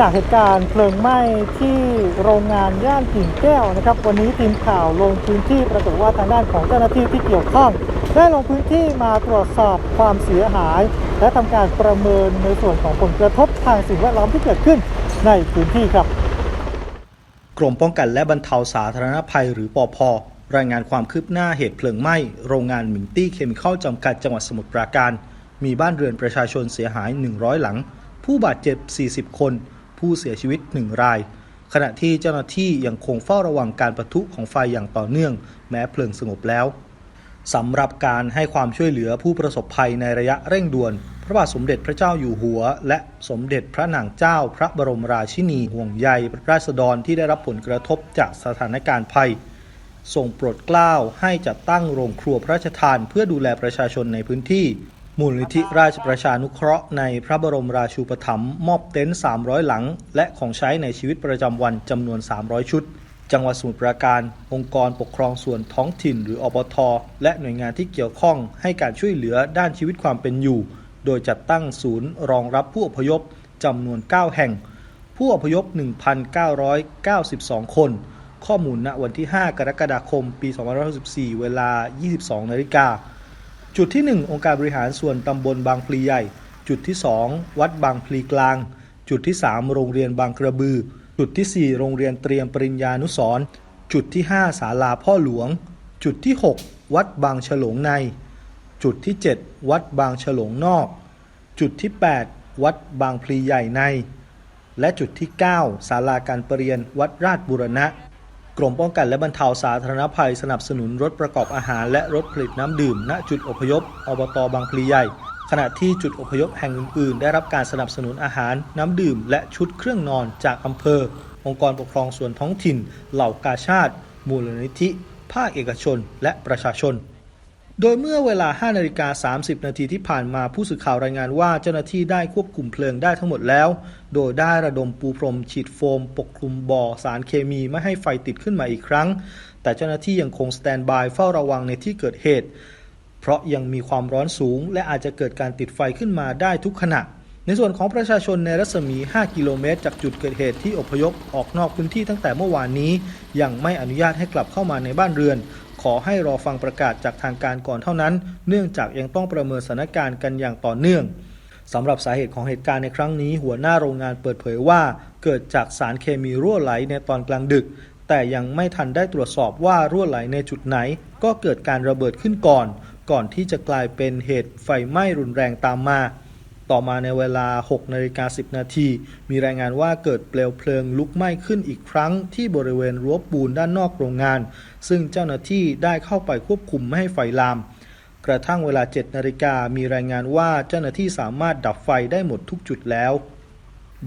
จากเหตุการณ์เพลิงไหม้ที่โรงงานย่านกิ่งแก้วนะครับ วันนี้ทีมข่าวลงพื้นที่ปรากฏว่าทางด้านของเจ้าหน้าที่ที่เกี่ยวข้อง ได้ลงพื้นที่มาตรวจสอบความเสียหาย และทำการประเมินในส่วนของผลกระทบทางสิ่งแวดล้อมที่เกิดขึ้นในพื้นที่ครับ กรมป้องกันและบรรเทาสาธารณภัยหรือปอพรายงานความคืบหน้าเหตุเพลิงไหม้โรงงานมิงตี้เคมีคอลจำกัดจังหวัดสมุทรปราการ มีบ้านเรือนประชาชนเสียหาย 100 หลัง ผู้บาดเจ็บ 40 คน ผู้เสียชีวิต 1 ราย ขณะที่เจ้าหน้าที่ยังคงเฝ้าระวังการปะทุของไฟอย่างต่อเนื่อง แม้เพลิงสงบแล้วสำหรับการให้ความช่วยเหลือผู้ประสบภัยในระยะเร่งด่วน พระบาทสมเด็จพระเจ้าอยู่หัว และสมเด็จพระนางเจ้าพระบรมราชินีห่วงใยราษฎรที่ได้รับผลกระทบจากสถานการณ์ภัยทรงโปรดเกล้าให้จัดตั้งโรงครัวพระราชทานเพื่อดูแลประชาชนในพื้นที่ มูลนิธิราชประชานุเคราะห์ในพระบรมราชูปถัมภ์มอบเต็นท์ 300 หลัง และของใช้ในชีวิตประจำวันจำนวน 300 ชุด จังหวัดสมุทรปราการ องค์กรปกครองส่วนท้องถิ่นหรืออปท และหน่วยงานที่เกี่ยวข้องให้การช่วยเหลือด้านชีวิตความเป็นอยู่ โดยจัดตั้งศูนย์รองรับผู้อพยพจำนวน 9 แห่ง ผู้อพยพ 1,992 คน ข้อมูลณวันที่ 5 กรกฎาคม ปี 2564 เวลา 22นาฬิกา จุดที่ 1 องค์การบริหารส่วนตำบลบางพลีใหญ่ จุดที่ 2 วัดบางพลีกลาง จุดที่ 3 โรงเรียนบางกระบือ จุดที่ 4 โรงเรียนเตรียมปริญญานุสรณ์จุดที่ 5 ศาลาพ่อหลวง จุดที่ 6 วัดบางฉลงใน จุดที่ 7 วัดบางฉลงนอก จุดที่ 8 วัดบางพลีใหญ่ใน และจุดที่ 9 ศาลาการประเรียนวัดราชบุรณะ กรมป้องกันและบรรเทาสาธารณภัยสนับสนุนรถประกอบอาหารและรถผลิตน้ำดื่ม ณ จุดอพยพ อบตบางพลีใหญ่ ขณะที่จุดอพยพแห่งอื่น ๆ ได้รับการสนับสนุนอาหาร น้ำดื่ม และชุดเครื่องนอนจากอำเภอ องค์กรปกครองส่วนท้องถิ่น เหล่ากาชาติ มูลนิธิ ภาคเอกชน และประชาชน โดยเมื่อเวลา 5 นาฬิกา 30 นาทีที่ผ่านมาผู้สื่อข่าวรายงานว่าเจ้าหน้าที่ได้ควบคุมเพลิงได้ทั้งหมดแล้ว โดยได้ระดมปูพรมฉีดโฟม ปกคลุมบ่อสารเคมีไม่ให้ไฟติดขึ้นมาอีกครั้ง แต่เจ้าหน้าที่ยังคงสแตนบายเฝ้าระวังในที่เกิดเหตุ เพราะยังมีความร้อนสูง และอาจจะเกิดการติดไฟขึ้นมาได้ทุกขณะ ในส่วนของประชาชนในรัศมี 5 กิโลเมตร จากจุดเกิดเหตุที่อพยพออกนอกพื้นที่ตั้งแต่เมื่อวานนี้ ยังไม่อนุญาตให้กลับเข้ามาในบ้านเรือน อให้รอฟังประกาศจากทางการก่อนเท่านั้น เนื่องจากยังต้องประเมินสถานการณ์กันอย่างต่อเนื่องสำหรับสาเหตุของเหตุการณ์ในครั้งนี้ หัวหน้าโรงงานเปิดเผยว่า เกิดจากสารเคมีรั่วไหลในตอนกลางดึก แต่ยังไม่ทันได้ตรวจสอบว่ารั่วไหลในจุดไหน ก็เกิดการระเบิดขึ้นก่อน ก่อนที่จะกลายเป็นเหตุไฟไหม้รุนแรงตามมา ต่อมาในเวลา 6 นาฬิกา 10 นาที มีรายงานว่าเกิดเปลวเพลิงลุกไหม้ขึ้นอีกครั้งที่บริเวณรั้วปูนด้านนอกโรงงาน ซึ่งเจ้าหน้าที่ได้เข้าไปควบคุมไม่ให้ไฟลาม กระทั่งเวลา 7 นาฬิกามีรายงานว่าเจ้าหน้าที่สามารถดับไฟได้หมดทุกจุดแล้ว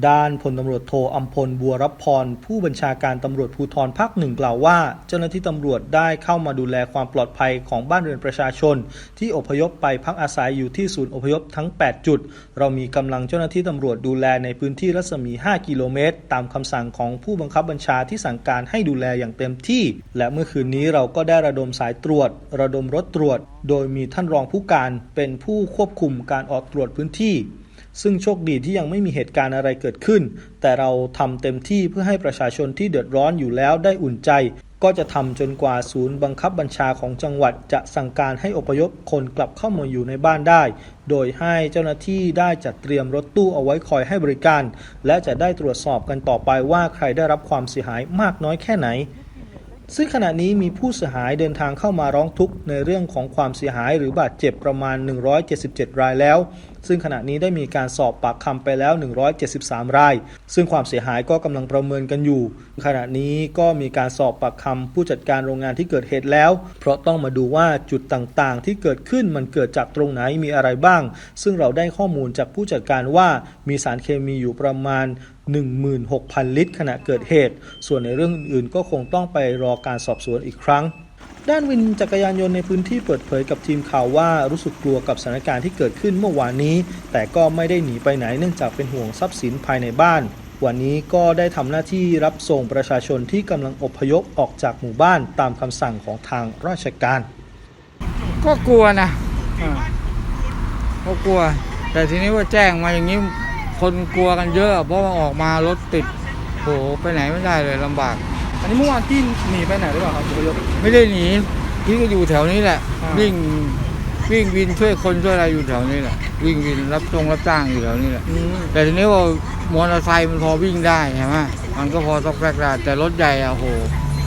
ด้านพลตำรวจโทอัมพลบัวรับพร ผู้บัญชาการตำรวจภูธรภาคหนึ่งกล่าวว่า เจ้าหน้าที่ตำรวจได้เข้ามาดูแลความปลอดภัยของบ้านเรือนประชาชน ที่อพยพไปพักอาศัยอยู่ที่ศูนย์อพยพทั้ง 8 จุด เรามีกำลังเจ้าหน้าที่ตำรวจดูแลในพื้นที่รัศมี 5 กิโลเมตร ตามคำสั่งของผู้บังคับบัญชาที่สั่งการให้ดูแลอย่างเต็มที่ และเมื่อคืนนี้เราก็ได้ระดมสายตรวจ ระดมรถตรวจ โดยมีท่านรองผู้การเป็นผู้ควบคุมการออกตรวจพื้นที่ ซึ่งโชคดีที่ยังไม่มีเหตุการณ์อะไรเกิดขึ้น แต่เราทำเต็มที่เพื่อให้ประชาชนที่เดือดร้อนอยู่แล้วได้อุ่นใจ ก็จะทำจนกว่าศูนย์บังคับบัญชาของจังหวัดจะสั่งการให้อพยพคนกลับเข้ามาอยู่ในบ้านได้ โดยให้เจ้าหน้าที่ได้จัดเตรียมรถตู้เอาไว้คอยให้บริการ และจะได้ตรวจสอบกันต่อไปว่าใครได้รับความเสียหายมากน้อยแค่ไหน ซึ่งขณะนี้มีผู้เสียหายเดินทางเข้ามาร้องทุกข์ในเรื่องของความเสียหายหรือบาดเจ็บประมาณ 177 รายแล้ว ซึ่งขณะนี้ได้มีการสอบปากคำไปแล้ว 173 ราย ซึ่งความเสียหายก็กำลังประเมินกันอยู่ ขณะนี้ก็มีการสอบปากคำผู้จัดการโรงงานที่เกิดเหตุแล้ว เพราะต้องมาดูว่าจุดต่างๆ ที่เกิดขึ้นมันเกิดจากตรงไหนมีอะไรบ้าง ซึ่งเราได้ข้อมูลจากผู้จัดการว่ามีสารเคมีอยู่ประมาณ 16,000 ลิตร ขณะเกิดเหตุ ส่วนในเรื่องอื่นๆ ก็คงต้องไปรอการสอบสวนอีกครั้ง ด้านวินจักรยานยนต์ในพื้นที่เปิดเผยกับทีมข่าวว่ารู้สึกกลัวกับสถานการณ์ที่เกิดขึ้นเมื่อวานนี้ แต่ก็ไม่ได้หนีไปไหนเนื่องจากเป็นห่วงทรัพย์สินภายในบ้านวันนี้ก็ได้ทำหน้าที่รับส่งประชาชนที่กำลังอพยพออกจากหมู่บ้านตามคำสั่งของทางราชการ ก็กลัวนะก็กลัว แต่ทีนี้ว่าแจ้งมาอย่างนี้ คนกลัวกันเยอะเพราะว่าออกมารถติดโหไปไหนไม่ได้เลยลำบาก อันนี้เมื่อวานพี่หนีไปไหนหรือเปล่าครับอพยพไม่ได้หนีพี่ก็อยู่แถวนี้แหละอ่าวิ่งวิ่งวินช่วยคนช่วยอะไรอยู่แถวนี้แหละ วิ่งวินรับจงรับจ้างอยู่แถวนี้แหละอืมแต่ทีนี้ว่ามอเตอร์ไซค์มันพอวิ่งได้ใช่ไหมมันก็พอซอกแซกได้แต่รถใหญ่อะโห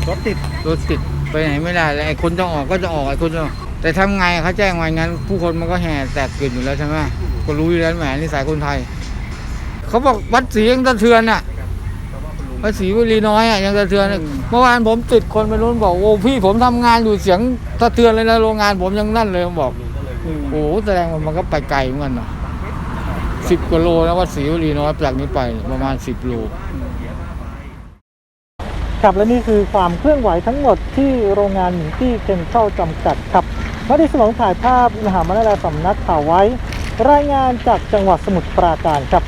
รถติดรถติดไปไหนไม่ได้เลยไอ้คนจะออกก็จะออกไอ้คนจะออกแต่ทำไงเขาแจ้งมาอย่างนั้น ผู้คนมันก็แห่แตกตื่นอยู่แล้วใช่ไหมก็รู้อยู่แล้วแหมนิสัยคนไทย เขาบอกวัดศรียังสะเทือนอะวัดศรีวลีน้อยอะยังสะเทือนอะเมื่อวานผมติดคนไปนู้นบอกโอ้พี่ผมทำงานอยู่เสียงสะเทือนเลยนะโรงงานผมยังนั่นเลยผมบอกอืมโอ้แสดงว่ามันก็ไปไกลเหมือนกันเนาะสิบกว่าโลแล้ววัดศรีวลีน้อยจากนี้ไปประมาณสิบโลครับและนี่คือความเคลื่อนไหวทั้งหมดที่โรงงานหมิงตี้เคมีคอลจำกัดครับวัดีสมองถ่ายภาพมหาวิทยาลัยสำนักข่าวไว้ รายงานจากจังหวัดสมุทรปราการครับ